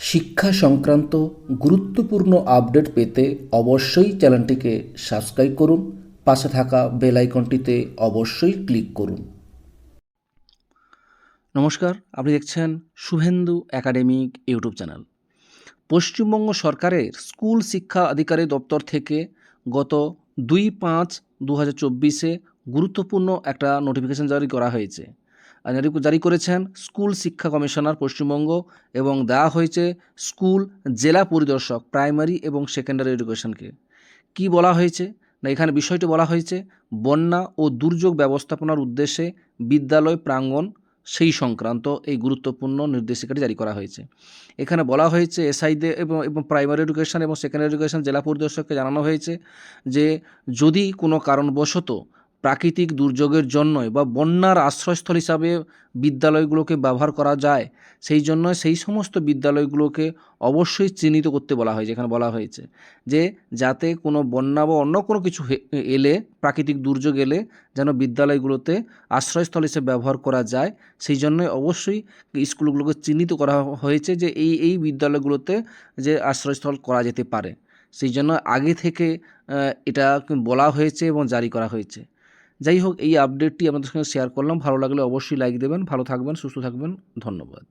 শিক্ষা সংক্রান্ত গুরুত্বপূর্ণ আপডেট পেতে অবশ্যই চ্যানেলটিকে সাবস্ক্রাইব করুন, পাশে থাকা বেল আইকনটিতে অবশ্যই ক্লিক করুন। নমস্কার, আপনি দেখছেন Shuvendu academic YouTube channel. Paschimbanga সরকারের স্কুল শিক্ষা আধিকারিক দপ্তর থেকে গত দুই পাঁচ দু হাজার চব্বিশে গুরুত্বপূর্ণ একটা নোটিফিকেশন জারি করা হয়েছে। জারি করেছেন স্কুল শিক্ষা কমিশনার পশ্চিমবঙ্গ এবং দেওয়া হয়েছে স্কুল জেলা পরিদর্শক প্রাইমারি এবং সেকেন্ডারি এডুকেশনকে। কি বলা হয়েছে? না, এখানে বিষয়টি বলা হয়েছে, বন্যা ও দুর্যোগ ব্যবস্থাপনার উদ্দেশ্যে বিদ্যালয় প্রাঙ্গণ সেই সংক্রান্ত এই গুরুত্বপূর্ণ নির্দেশিকাটি জারি করা হয়েছে। এখানে বলা হয়েছে এসআইদের এবং এবং প্রাইমারি এডুকেশন এবং সেকেন্ডারি এডুকেশন জেলা পরিদর্শককে জানানো হয়েছে যে, যদি কোনো কারণবশত প্রাকৃতিক দুর্যোগের জন্যই বা বন্যার আশ্রয়স্থল হিসাবে বিদ্যালয়গুলোকে ব্যবহার করা যায়, সেই জন্য সেই সমস্ত বিদ্যালয়গুলোকে অবশ্যই চিহ্নিত করতে বলা হয়েছে, এখানে বলা হয়েছে যে যাতে কোনো বন্যা বা অন্য কোনো কিছু এলে, প্রাকৃতিক দুর্যোগ এলে যেন বিদ্যালয়গুলোতে আশ্রয়স্থল হিসেবে ব্যবহার করা যায়, সেই জন্য অবশ্যই স্কুলগুলোকে চিহ্নিত করা হয়েছে যে এই এই বিদ্যালয়গুলোতে যে আশ্রয়স্থল করা যেতে পারে। সেই জন্য আগে থেকে এটা বলা হয়েছে এবং জারি করা হয়েছে। যাই হোক এই আপডেটটি আপনাদের সঙ্গে শেয়ার করলাম। ভালো লাগলে অবশ্যই লাইক দেবেন, ভালো থাকবেন, সুস্থ থাকবেন, ধন্যবাদ।